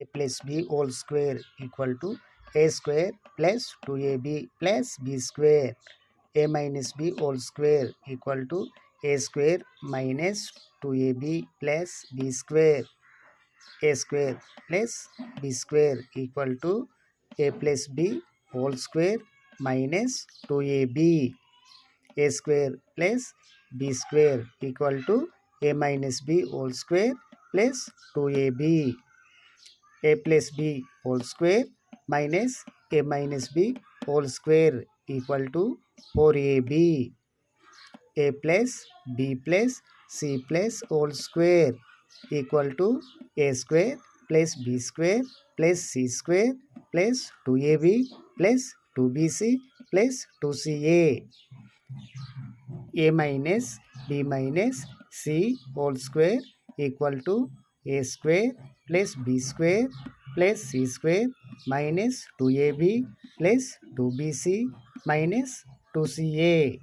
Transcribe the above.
a plus b whole square equal to a square plus 2ab plus b square. A minus b whole square equal to a square minus 2ab plus b square. A square plus b square equal to a plus b whole square minus 2ab a square plus b square equal to a minus b whole square plus 2ab A plus B whole square minus A minus B whole square equal to four A B A plus B plus C plus whole square equal to A square plus B square plus C square plus two A B plus two B C plus two C A minus B minus C whole square equal to A square plus B square plus C square minus two A B plus two B C minus two C A.